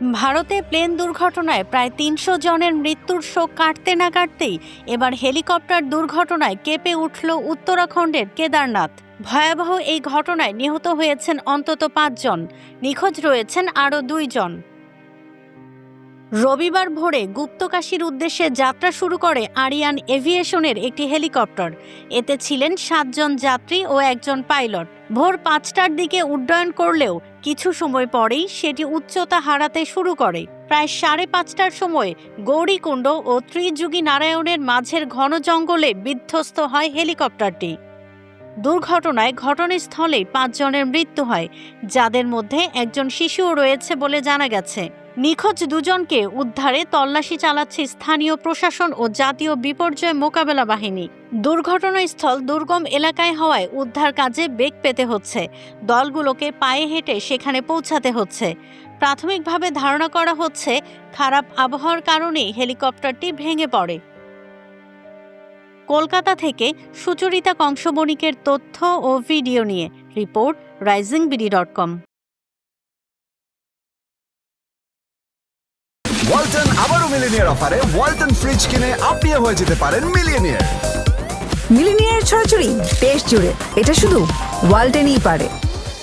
ভারতে প্লেন দুর্ঘটনায় প্রায় তিনশো জনের মৃত্যুর শোক কাটতে না কাটতেই এবার হেলিকপ্টার দুর্ঘটনায় কেঁপে উঠল উত্তরাখণ্ডের কেদারনাথ। ভয়াবহ এই ঘটনায় নিহত হয়েছেন অন্তত পাঁচজন, নিখোঁজ রয়েছেন আরও দুইজন। রবিবার ভোরে গুপ্তকাশীর উদ্দেশ্যে যাত্রা শুরু করে আরিয়ান এভিয়েশনের একটি হেলিকপ্টার। এতে ছিলেন সাতজন যাত্রী ও একজন পাইলট। ভোর পাঁচটার দিকে উড্ডয়ন করলেও কিছু সময় পরেই সেটি উচ্চতা হারাতে শুরু করে। প্রায় সাড়ে পাঁচটার সময় গৌরীকুণ্ড ও ত্রিযুগী নারায়ণের মাঝের ঘন জঙ্গলে বিধ্বস্ত হয় হেলিকপ্টারটি। দুর্ঘটনায় ঘটনাস্থলেই পাঁচজনের মৃত্যু হয়, যাদের মধ্যে একজন শিশুও রয়েছে বলে জানা গেছে। নিখোঁজ দুজনকে উদ্ধারে তল্লাশি চালাচ্ছে স্থানীয় প্রশাসন ও জাতীয় বিপর্যয় মোকাবেলা বাহিনী। দুর্ঘটনাস্থল দুর্গম এলাকায় হওয়ায় উদ্ধার কাজে বেগ পেতে হচ্ছে। দলগুলোকে পায়ে হেঁটে সেখানে পৌঁছাতে হচ্ছে। প্রাথমিকভাবে ধারণা করা হচ্ছে, খারাপ আবহাওয়ার কারণেই হেলিকপ্টারটি ভেঙে পড়ে। কলকাতা থেকে সুচরিতা কংসবণিকের তথ্য ও ভিডিও নিয়ে report rising BD dot com. Walton আবারও মিলিনিয়ার অফারে ওয়ালটন ফ্রিজ কিনে আপনিও হয়ে যেতে পারেন মিলিনিয়ার। মিলিনিয়ার ছড়াছড়ি দেশ জুড়ে। এটা শুধু ওয়ালটেনই পারে।